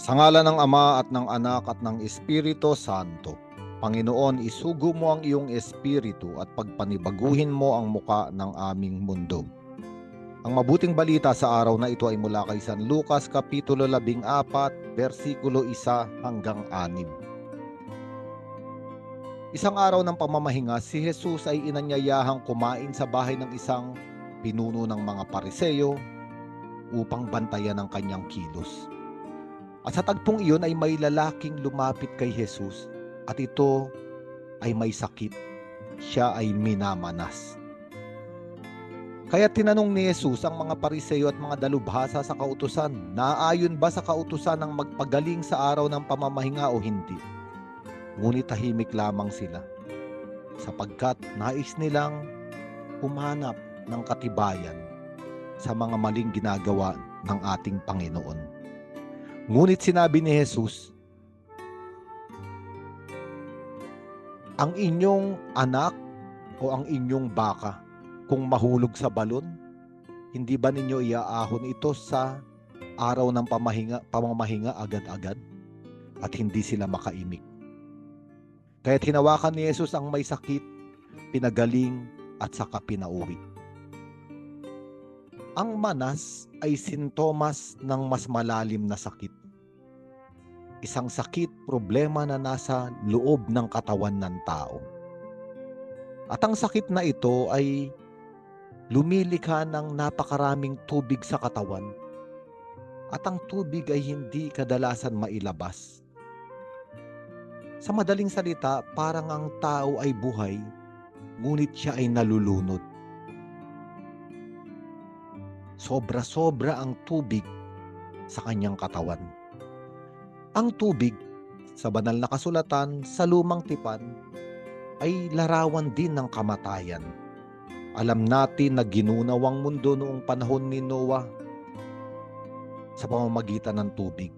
Sa ngala ng Ama at ng Anak at ng Espiritu Santo, Panginoon, isugo mo ang iyong espiritu at pagpanibaguhin mo ang muka ng aming mundo. Ang mabuting balita sa araw na ito ay mula kay San Lucas Kapitulo 14, versikulo 1 hanggang 6. Isang araw ng pamamahinga, si Jesus ay inanyayahang kumain sa bahay ng isang pinuno ng mga pariseyo upang bantayan ang kanyang kilos. At sa tagpong iyon ay may lalaking lumapit kay Jesus at ito ay may sakit. Siya ay minamanas. Kaya tinanong ni Jesus ang mga pariseyo at mga dalubhasa sa kautusan, naayon ba sa kautusan ng magpagaling sa araw ng pamamahinga o hindi? Ngunit tahimik lamang sila sapagkat nais nilang humanap ng katibayan sa mga maling ginagawa ng ating Panginoon. Ngunit sinabi ni Jesus, ang inyong anak o ang inyong baka kung mahulog sa balon, hindi ba ninyo iaahon ito sa araw ng pamahinga, pamamahinga agad-agad at hindi sila makaimik? Kaya tinawakan ni Jesus ang may sakit, pinagaling at saka pinauwi. Ang manas ay sintomas ng mas malalim na sakit. Isang sakit, problema na nasa loob ng katawan ng tao. At ang sakit na ito ay lumilikha ng napakaraming tubig sa katawan. At ang tubig ay hindi kadalasan mailabas. Sa madaling salita, parang ang tao ay buhay, ngunit siya ay nalulunod. Sobra-sobra ang tubig sa kanyang katawan. Ang tubig, sa banal na kasulatan, sa lumang tipan, ay larawan din ng kamatayan. Alam natin na ginunaw ang mundo noong panahon ni Noah sa pamamagitan ng tubig.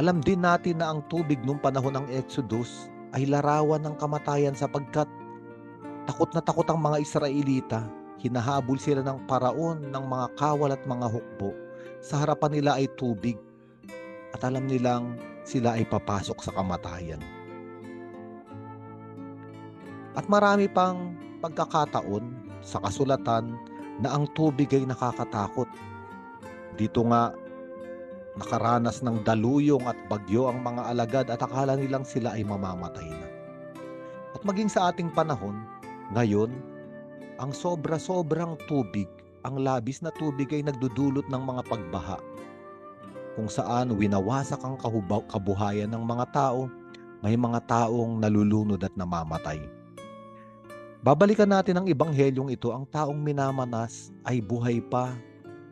Alam din natin na ang tubig noong panahon ng Exodus ay larawan ng kamatayan sapagkat takot na takot ang mga Israelita. Hinahabol sila ng paraon ng mga kawal at mga hukbo. Sa harapan nila ay tubig at alam nilang sila ay papasok sa kamatayan. At marami pang pagkakataon sa kasulatan na ang tubig ay nakakatakot. Dito nga nakaranas ng daluyong at bagyo ang mga alagad at akala nilang sila ay mamamatay na. At maging sa ating panahon, ngayon, ang sobra-sobrang tubig, ang labis na tubig ay nagdudulot ng mga pagbaha kung saan winawasak ang kabuhayan ng mga tao, may mga taong nalulunod at namamatay. Babalikan natin ang ibanghelyong ito, ang taong minamanas ay buhay pa,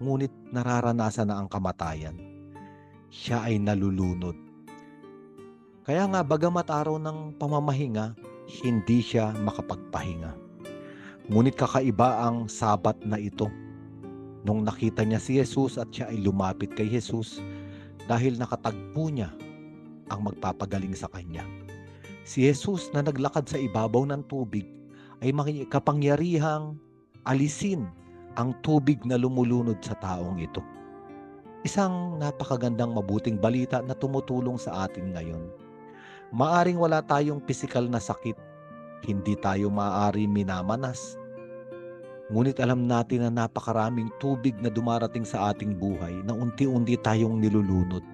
ngunit nararanasan na ang kamatayan. Siya ay nalulunod. Kaya nga bagamat araw ng pamamahinga, hindi siya makapagpahinga. Ngunit kakaiba ang sabat na ito. Nung nakita niya si Jesus at siya ay lumapit kay Jesus dahil nakatagpo niya ang magpapagaling sa kanya. Si Jesus na naglakad sa ibabaw ng tubig ay kapangyarihang alisin ang tubig na lumulunod sa taong ito. Isang napakagandang mabuting balita na tumutulong sa atin ngayon. Maaring wala tayong pisikal na sakit, hindi tayo maaari minamanas. Ngunit alam natin na napakaraming tubig na dumarating sa ating buhay na unti-unti tayong nilulunod.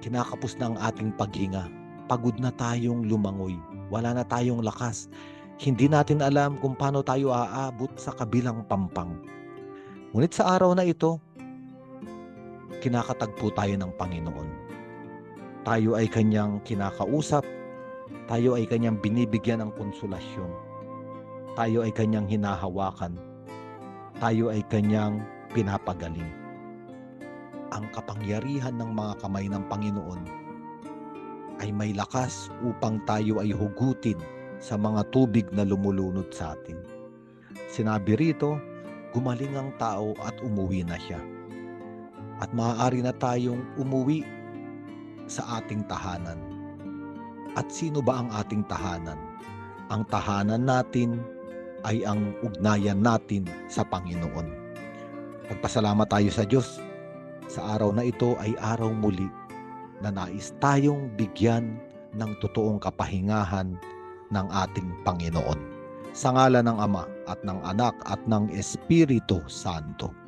Kinakapos na ang ating paghinga. Pagod na tayong lumangoy. Wala na tayong lakas. Hindi natin alam kung paano tayo aabot sa kabilang pampang. Ngunit sa araw na ito, kinakatagpo tayo ng Panginoon. Tayo ay kanyang kinakausap, tayo ay kanyang binibigyan ng konsolasyon, tayo ay kanyang hinahawakan, tayo ay kanyang pinapagaling. Ang kapangyarihan ng mga kamay ng Panginoon ay may lakas upang tayo ay hugutin sa mga tubig na lumulunod sa atin. Sinabi rito, gumaling ang tao at umuwi na siya. At maaari na tayong umuwi sa ating tahanan. At sino ba ang ating tahanan? Ang tahanan natin ay ang ugnayan natin sa Panginoon. Pagpasalamat tayo sa Diyos. Sa araw na ito ay araw muli na nais tayong bigyan ng totoong kapahingahan ng ating Panginoon. Sa ngala ng Ama at ng Anak at ng Espiritu Santo.